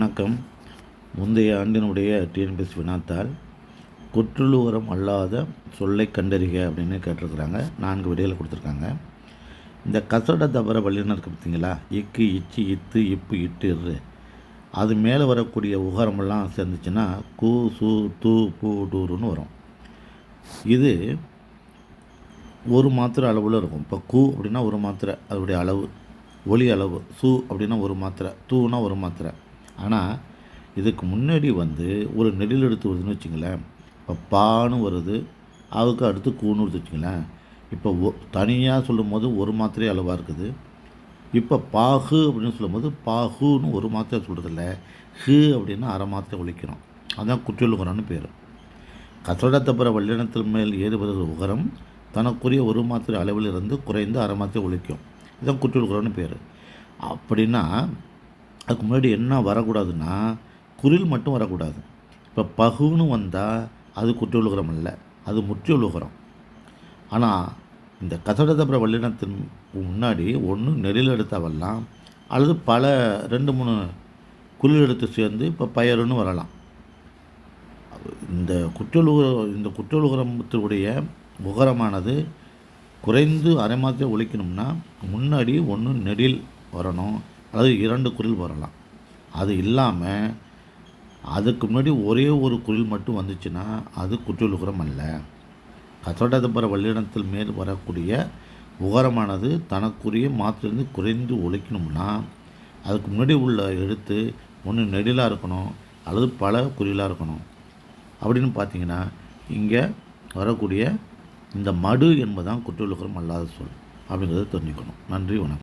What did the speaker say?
வணக்கம். முந்தைய ஆண்டினுடைய டிஎன்பிஎஸ் வினாத்தால் குற்றுலுவரம் அல்லாத சொல்லை கண்டறிக அப்படின்னு கேட்டிருக்கிறாங்க. நான்கு விடையில் கொடுத்துருக்காங்க. இந்த கசட தபர வல்லினம் இருக்குது பார்த்தீங்களா? இக்கு இச்சு இத்து இப்பு இட்டு இரு அது மேலே வரக்கூடிய உகரமெல்லாம் சேர்ந்துச்சுன்னா கு சு தூ பூ டூருன்னு வரும். இது ஒரு மாத்திரை அளவில் இருக்கும். இப்போ கு அப்படின்னா ஒரு மாத்திரை அதோடைய அளவு ஒலி அளவு. சு அப்படின்னா ஒரு மாத்திரை தூனா ஒரு மாத்திரை. ஆனால் இதுக்கு முன்னாடி வந்து ஒரு நெடில் எடுத்து வருதுன்னு வச்சுங்களேன். இப்போ பான்னு வருது அதுக்கு அடுத்து கூணு வருது வச்சுங்களேன். இப்போ ஒ தனியாக சொல்லும்போது ஒரு மாத்திரை அளவாக இருக்குது. இப்போ பாகு அப்படின்னு சொல்லும்போது பாகுன்னு ஒரு மாத்திரை சொல்கிறதில்ல ஹு அப்படின்னா அரை மாத்திரை ஒழிக்கிறோம் அதுதான் குற்றியல் உகரம்னு பேர். கசடத்தப்புற வல்லினத்தின் மேல் ஏறுபடுகிற உகரம் தனக்குரிய ஒரு மாத்திரை அளவில் இருந்து குறைந்து அரை மாத்திரை ஒழிக்கும். இதான் உகரம்னு பேர். அப்படின்னா அதுக்கு முன்னாடி என்ன வரக்கூடாதுன்னா குரில் மட்டும் வரக்கூடாது. இப்போ பகுன்னு வந்தால் அது குற்றலுகரம் இல்லை அது முற்றியுலுகரம். ஆனால் இந்த கதடதபுர வல்லினத்தின் முன்னாடி ஒன்று நெறில் எடுத்தவெல்லாம் வரலாம் அல்லது பல ரெண்டு மூணு குரில் எடுத்து சேர்ந்து இப்போ பயருன்னு வரலாம். இந்த குற்றலுக இந்த குற்றலுகரத்தினுடைய உகரமானது குறைந்து அரை மாதத்தை ஒழிக்கணும்னா முன்னாடி ஒன்று நெடில் வரணும். அதாவது இரண்டு குரில் வரலாம் அது இல்லாமல் அதுக்கு முன்னாடி ஒரே ஒரு குரில் மட்டும் வந்துச்சுன்னா அது குற்றலுகரம் அல்ல. கசடதபர வள்ளிடத்தில் மேல் வரக்கூடிய உகரமானது தனக்குரிய மாத்திலிருந்து குறைந்து ஒழிக்கணும்னா அதுக்கு முன்னாடி உள்ள எழுத்து ஒன்று நெடிலாக இருக்கணும் அல்லது பல குறிலாக இருக்கணும். அப்படின்னு பார்த்தீங்கன்னா இங்கே வரக்கூடிய இந்த மடு என்பதுதான் குற்றலுகரம் அல்லாத சொல். அப்படிங்கிறத தெரிஞ்சுக்கணும். நன்றி வணக்கம்.